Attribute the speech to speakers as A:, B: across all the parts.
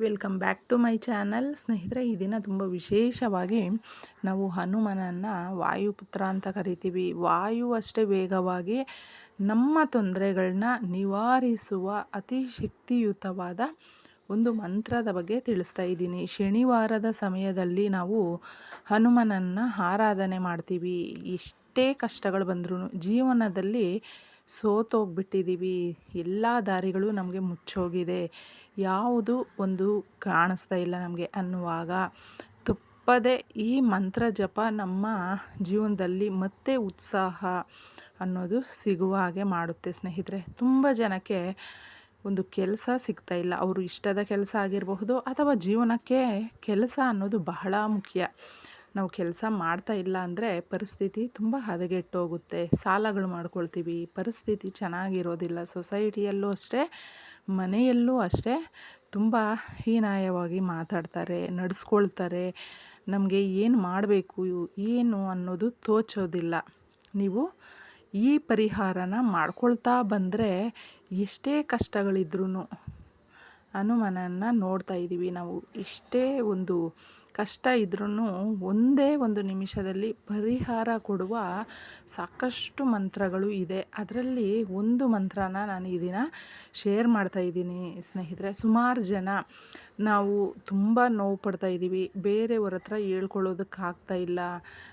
A: Welcome back to my channel. ಸ್ನೇಹಿತರೆ, ಈ ದಿನ ತುಂಬ ವಿಶೇಷವಾಗಿ ನಾವು ಹನುಮನನ್ನು ವಾಯುಪುತ್ರ ಅಂತ ಕರಿತೀವಿ. ವಾಯು ಅಷ್ಟೇ ವೇಗವಾಗಿ ನಮ್ಮ ತೊಂದರೆಗಳನ್ನ ನಿವಾರಿಸುವ ಅತಿ ಶಕ್ತಿಯುತವಾದ ಒಂದು ಮಂತ್ರದ ಬಗ್ಗೆ ತಿಳಿಸ್ತಾ ಇದ್ದೀನಿ. ಶನಿವಾರದ ಸಮಯದಲ್ಲಿ ನಾವು ಹನುಮನನ್ನು ಆರಾಧನೆ ಮಾಡ್ತೀವಿ. ಎಷ್ಟೇ ಕಷ್ಟಗಳು ಬಂದರೂ ಜೀವನದಲ್ಲಿ ಸೋತೋಗ್ಬಿಟ್ಟಿದ್ದೀವಿ ಎಲ್ಲ ದಾರಿಗಳು ನಮಗೆ ಮುಚ್ಚೋಗಿದೆ. ಯಾವುದು ಒಂದು ಕಾಣಿಸ್ತಾ ಇಲ್ಲ ನಮಗೆ ಅನ್ನುವಾಗ ತಪ್ಪದೆ ಈ ಮಂತ್ರ ಜಪ ನಮ್ಮ ಜೀವನದಲ್ಲಿ ಮತ್ತೆ ಉತ್ಸಾಹ ಅನ್ನೋದು ಸಿಗುವ ಹಾಗೆ ಮಾಡುತ್ತೆ ಸ್ನೇಹಿತರೆ. ತುಂಬ ಜನಕ್ಕೆ ಒಂದು ಕೆಲಸ ಸಿಗ್ತಾ ಇಲ್ಲ. ಅವರು ಇಷ್ಟದ ಕೆಲಸ ಆಗಿರಬಹುದು ಅಥವಾ ಜೀವನಕ್ಕೆ ಕೆಲಸ ಅನ್ನೋದು ಬಹಳ ಮುಖ್ಯ. ನಾವು ಕೆಲಸ ಮಾಡ್ತಾ ಇಲ್ಲ ಅಂದರೆ ಪರಿಸ್ಥಿತಿ ತುಂಬ ಹದಗೆಟ್ಟೋಗುತ್ತೆ. ಸಾಲಗಳು ಮಾಡ್ಕೊಳ್ತೀವಿ. ಪರಿಸ್ಥಿತಿ ಚೆನ್ನಾಗಿರೋದಿಲ್ಲ. ಸೊಸೈಟಿಯಲ್ಲೂ ಅಷ್ಟೇ, ಮನೆಯಲ್ಲೂ ಅಷ್ಟೇ ತುಂಬ ಹೀನಾಯವಾಗಿ ಮಾತಾಡ್ತಾರೆ, ನಡೆಸ್ಕೊಳ್ತಾರೆ. ನಮಗೆ ಏನು ಮಾಡಬೇಕು, ಏನು ಅನ್ನೋದು ತೋಚೋದಿಲ್ಲ. ನೀವು ಈ ಪರಿಹಾರನ ಮಾಡ್ಕೊಳ್ತಾ ಬಂದರೆ ಎಷ್ಟೇ ಕಷ್ಟಗಳಿದ್ರೂ ಅನುಮಾನನ ನೋಡ್ತಾ ಇದ್ದೀವಿ ನಾವು. ಎಷ್ಟೇ ಒಂದು ಕಷ್ಟ ಇದ್ರೂ ಒಂದೇ ಒಂದು ನಿಮಿಷದಲ್ಲಿ ಪರಿಹಾರ ಕೊಡುವ ಸಾಕಷ್ಟು ಮಂತ್ರಗಳು ಇದೆ. ಅದರಲ್ಲಿ ಒಂದು ಮಂತ್ರನ ನಾನು ಈ ದಿನ ಶೇರ್ ಮಾಡ್ತಾ ಇದ್ದೀನಿ ಸ್ನೇಹಿತರೆ. ಸುಮಾರು ಜನ ನಾವು ತುಂಬ ನೋವು ಪಡ್ತಾ ಇದ್ದೀವಿ. ಬೇರೆಯವ್ರ ಹತ್ರ ಹೇಳ್ಕೊಳ್ಳೋದಕ್ಕಾಗ್ತಾ ಇಲ್ಲ.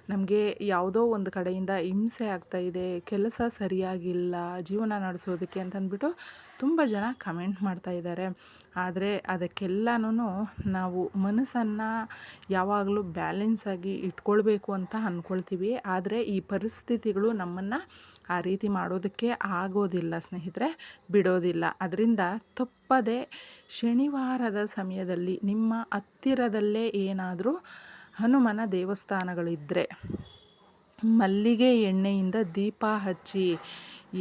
A: ನಮಗೆ ಯಾವುದೋ ಒಂದು ಕಡೆಯಿಂದ ಹಿಂಸೆ ಆಗ್ತಾ ಇದೆ. ಕೆಲಸ ಸರಿಯಾಗಿಲ್ಲ. ಜೀವನ ನಡೆಸೋದಕ್ಕೆ ಅಂತಂದ್ಬಿಟ್ಟು ತುಂಬ ಜನ ಕಮೆಂಟ್ ಮಾಡ್ತಾ ಇದ್ದಾರೆ. ಆದರೆ ಅದಕ್ಕೆಲ್ಲನೂ ನಾವು ಮನಸ್ಸನ್ನು ಯಾವಾಗಲೂ ಬ್ಯಾಲೆನ್ಸ್ ಆಗಿ ಇಟ್ಕೊಳ್ಬೇಕು ಅಂತ ಅಂದ್ಕೊಳ್ತೀವಿ ಆದರೆ ಈ ಪರಿಸ್ಥಿತಿಗಳು ನಮ್ಮನ್ನು ಆ ರೀತಿ ಮಾಡೋದಕ್ಕೆ ಆಗೋದಿಲ್ಲ ಸ್ನೇಹಿತರೆ, ಬಿಡೋದಿಲ್ಲ. ಅದರಿಂದ ತಪ್ಪದೆ ಶನಿವಾರದ ಸಮಯದಲ್ಲಿ ನಿಮ್ಮ ಹತ್ತಿರದಲ್ಲೇ ಏನಾದರೂ ಹನುಮನ ದೇವಸ್ಥಾನಗಳಿದ್ದರೆ ಮಲ್ಲಿಗೆ ಎಣ್ಣೆಯಿಂದ ದೀಪ ಹಚ್ಚಿ,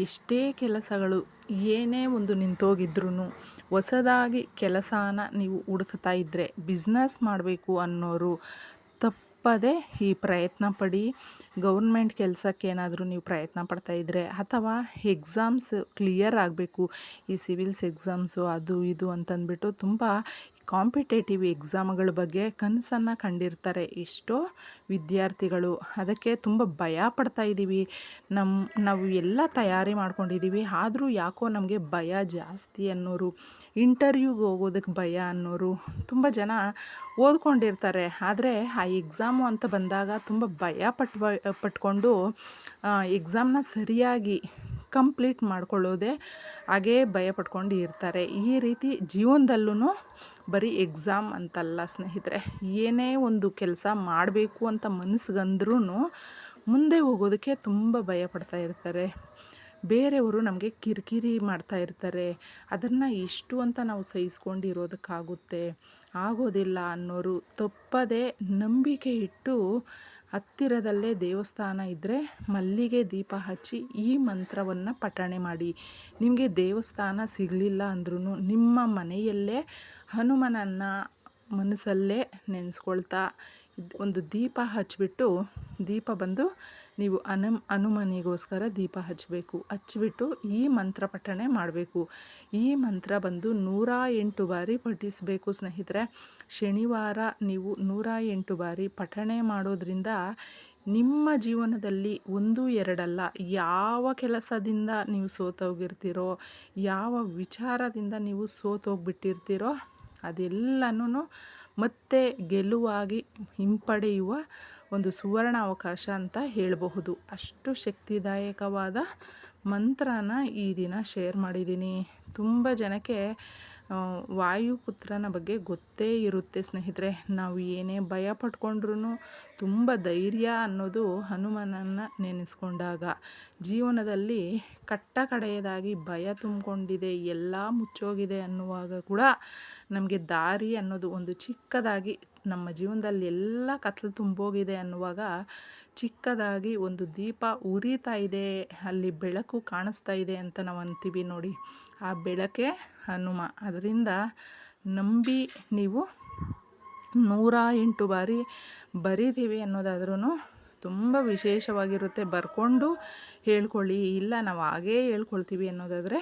A: ಎಷ್ಟೇ ಕೆಲಸಗಳು, ಏನೇ ಒಂದು ನಿಂತೋಗಿದ್ರೂ ಹೊಸದಾಗಿ ಕೆಲಸಾನ ನೀವು ಹುಡುಕ್ತಾ ಇದ್ದರೆ ಬಿಸ್ನೆಸ್ ಮಾಡಬೇಕು ಅನ್ನೋರು ತಪ್ಪದೆ ಈ ಪ್ರಯತ್ನ ಪಡಿ. ಗೌರ್ಮೆಂಟ್ ಕೆಲಸಕ್ಕೆ ಏನಾದರೂ ನೀವು ಪ್ರಯತ್ನ ಪಡ್ತಾ ಇದ್ದರೆ ಅಥವಾ ಎಕ್ಸಾಮ್ಸ್ ಕ್ಲಿಯರ್ ಆಗಬೇಕು. ಈ ಸಿವಿಲ್ಸ್ ಎಕ್ಸಾಮ್ಸು, ಅದು ಇದು ಅಂತಂದ್ಬಿಟ್ಟು ತುಂಬ ಕಾಂಪಿಟೇಟಿವ್ ಎಕ್ಸಾಮ್ಗಳ ಬಗ್ಗೆ ಕನಸನ್ನು ಕಂಡಿರ್ತಾರೆ ಎಷ್ಟೋ ವಿದ್ಯಾರ್ಥಿಗಳು. ಅದಕ್ಕೆ ತುಂಬ ಭಯ ಪಡ್ತಾ ಇದ್ದೀವಿ ನಮ್ಮ ನಾವು ಎಲ್ಲ ತಯಾರಿ ಮಾಡ್ಕೊಂಡಿದ್ದೀವಿ ಆದರೂ ಯಾಕೋ ನಮಗೆ ಭಯ ಜಾಸ್ತಿ ಅನ್ನೋರು, ಇಂಟರ್ವ್ಯೂಗೆ ಹೋಗೋದಕ್ಕೆ ಭಯ ಅನ್ನೋರು ತುಂಬ ಜನ ಓದ್ಕೊಂಡಿರ್ತಾರೆ. ಆದರೆ ಆ ಎಕ್ಸಾಮು ಅಂತ ಬಂದಾಗ ತುಂಬ ಭಯ ಪಟ್ಟು ಪಟ್ಕೊಂಡು ಎಕ್ಸಾಮ್ನ ಸರಿಯಾಗಿ ಕಂಪ್ಲೀಟ್ ಮಾಡ್ಕೊಳ್ಳೋದೆ ಹಾಗೇ ಭಯ ಪಡ್ಕೊಂಡು ಇರ್ತಾರೆ. ಈ ರೀತಿ ಜೀವನದಲ್ಲೂ ಬರೀ ಎಕ್ಸಾಮ್ ಅಂತಲ್ಲ ಸ್ನೇಹಿತರೆ, ಏನೇ ಒಂದು ಕೆಲಸ ಮಾಡಬೇಕು ಅಂತ ಮನಸ್ಸಿಗಂದ್ರೂ ಮುಂದೆ ಹೋಗೋದಕ್ಕೆ ತುಂಬ ಭಯ ಪಡ್ತಾ ಇರ್ತಾರೆ. ಬೇರೆಯವರು ನಮಗೆ ಕಿರಿಕಿರಿ ಮಾಡ್ತಾ ಇರ್ತಾರೆ. ಅದನ್ನು ಎಷ್ಟು ಅಂತ ನಾವು ಸಹಿಸ್ಕೊಂಡಿರೋದಕ್ಕಾಗುತ್ತೆ, ಆಗೋದಿಲ್ಲ ಅನ್ನೋರು ತಪ್ಪದೇ ನಂಬಿಕೆ ಇಟ್ಟು ಹತ್ತಿರದಲ್ಲೇ ದೇವಸ್ಥಾನ ಇದ್ದರೆ ಮಲ್ಲಿಗೆ ದೀಪ ಹಚ್ಚಿ ಈ ಮಂತ್ರವನ್ನು ಪಠಣೆ ಮಾಡಿ. ನಿಮಗೆ ದೇವಸ್ಥಾನ ಸಿಗಲಿಲ್ಲ ಅಂದ್ರೂ ನಿಮ್ಮ ಮನೆಯಲ್ಲೇ ಹನುಮನನ್ನು ಮನಸ್ಸಲ್ಲೇ ನೆನೆಸ್ಕೊಳ್ತಾ ಒಂದು ದೀಪ ಹಚ್ಚಿಬಿಟ್ಟು ದೀಪ ಬಂದು ನೀವು ಅನಮ್ ಹನುಮನಿಗೋಸ್ಕರ ದೀಪ ಹಚ್ಚಬೇಕು ಹಚ್ಚಿಬಿಟ್ಟು ಈ ಮಂತ್ರ ಪಠಣೆ ಮಾಡಬೇಕು. ಈ ಮಂತ್ರ ಬಂದು ನೂರ ಎಂಟು ಬಾರಿ ಪಠಿಸಬೇಕು ಸ್ನೇಹಿತರೆ. ಶನಿವಾರ ನೀವು ನೂರ ಎಂಟು ಬಾರಿ ಪಠಣೆ ಮಾಡೋದ್ರಿಂದ ನಿಮ್ಮ ಜೀವನದಲ್ಲಿ ಒಂದು ಎರಡಲ್ಲ, ಯಾವ ಕೆಲಸದಿಂದ ನೀವು ಸೋತೋಗಿರ್ತೀರೋ, ಯಾವ ವಿಚಾರದಿಂದ ನೀವು ಸೋತೋಗ್ಬಿಟ್ಟಿರ್ತೀರೋ ಅದೆಲ್ಲನೂ ಮತ್ತೆ ಗೆಲುವಾಗಿ ಹಿಂಪಡೆಯುವ ಒಂದು ಸುವರ್ಣ ಅವಕಾಶ ಅಂತ ಹೇಳಬಹುದು. ಅಷ್ಟು ಶಕ್ತಿದಾಯಕವಾದ ಮಂತ್ರನ ಈ ದಿನ ಶೇರ್ ಮಾಡಿದ್ದೀನಿ. ತುಂಬ ಜನಕ್ಕೆ ವಾಯುಪುತ್ರನ ಬಗ್ಗೆ ಗೊತ್ತೇ ಇರುತ್ತೆ ಸ್ನೇಹಿತರೆ. ನಾವು ಏನೇ ಭಯ ಪಟ್ಕೊಂಡ್ರೂ ತುಂಬ ಧೈರ್ಯ ಅನ್ನೋದು ಹನುಮನನ್ನು ನೆನೆಸ್ಕೊಂಡಾಗ. ಜೀವನದಲ್ಲಿ ಕಟ್ಟ ಕಡೆಯದಾಗಿ ಭಯ ತುಂಬಿಕೊಂಡಿದೆ, ಎಲ್ಲ ಮುಚ್ಚೋಗಿದೆ ಅನ್ನುವಾಗ ಕೂಡ ನಮಗೆ ದಾರಿ ಅನ್ನೋದು ಒಂದು ಚಿಕ್ಕದಾಗಿ ನಮ್ಮ ಜೀವನದಲ್ಲಿ ಎಲ್ಲ ಕತ್ಲು ತುಂಬೋಗಿದೆ ಅನ್ನುವಾಗ ಚಿಕ್ಕದಾಗಿ ಒಂದು ದೀಪ ಉರಿತಾ ಇದೆ, ಅಲ್ಲಿ ಬೆಳಕು ಕಾಣಿಸ್ತಾ ಇದೆ ಅಂತ ನಾವು ಅಂತೀವಿ ನೋಡಿ. ಆ ಬೆಳಕೆ ಹನುಮ. ಅದರಿಂದ ನಂಬಿ ನೀವು ನೂರ ಎಂಟು ಬಾರಿ ಬರೀತೀವಿ ಅನ್ನೋದಾದ್ರೂ ತುಂಬ ವಿಶೇಷವಾಗಿರುತ್ತೆ. ಬರ್ಕೊಂಡು ಹೇಳ್ಕೊಳ್ಳಿ. ಇಲ್ಲ, ನಾವು ಹಾಗೇ ಹೇಳ್ಕೊಳ್ತೀವಿ ಅನ್ನೋದಾದರೆ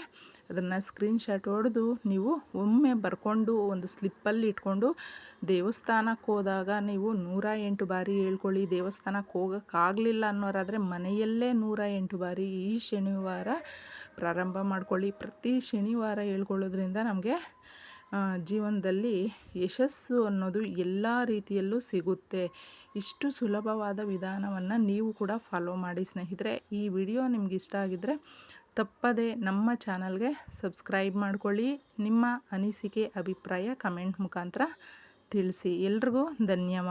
A: ಅದನ್ನು ಸ್ಕ್ರೀನ್ಶಾಟ್ ಹೊಡೆದು ನೀವು ಒಮ್ಮೆ ಬರ್ಕೊಂಡು ಒಂದು ಸ್ಲಿಪ್ಪಲ್ಲಿ ಇಟ್ಕೊಂಡು ದೇವಸ್ಥಾನಕ್ಕೆ ಹೋದಾಗ ನೀವು ನೂರ ಎಂಟು ಬಾರಿ ಹೇಳ್ಕೊಳ್ಳಿ ದೇವಸ್ಥಾನಕ್ಕೆ ಹೋಗೋಕ್ಕಾಗಲಿಲ್ಲ ಅನ್ನೋರಾದರೆ ಮನೆಯಲ್ಲೇ ನೂರ ಎಂಟು ಬಾರಿ ಈ ಶನಿವಾರ ಪ್ರಾರಂಭ ಮಾಡ್ಕೊಳ್ಳಿ. ಪ್ರತಿ ಶನಿವಾರ ಹೇಳ್ಕೊಳ್ಳೋದ್ರಿಂದ ನಮಗೆ ಜೀವನದಲ್ಲಿ ಯಶಸ್ಸು ಅನ್ನೋದು ಎಲ್ಲ ರೀತಿಯಲ್ಲೂ ಸಿಗುತ್ತೆ. ಇಷ್ಟು ಸುಲಭವಾದ ವಿಧಾನವನ್ನು ನೀವು ಕೂಡ ಫಾಲೋ ಮಾಡಿ ಸ್ನೇಹಿತರೆ. ಈ ವಿಡಿಯೋ ನಿಮ್ಗೆ ಇಷ್ಟ ಆಗಿದ್ದರೆ ತಪ್ಪದೆ ನಮ್ಮ ಚಾನಲ್ಗೆ ಸಬ್ಸ್ಕ್ರೈಬ್ ಮಾಡಿಕೊಳ್ಳಿ. ನಿಮ್ಮ ಅನಿಸಿಕೆ ಅಭಿಪ್ರಾಯ ಕಮೆಂಟ್ ಮುಖಾಂತರ ತಿಳಿಸಿ. ಎಲ್ರಿಗೂ ಧನ್ಯವಾದ.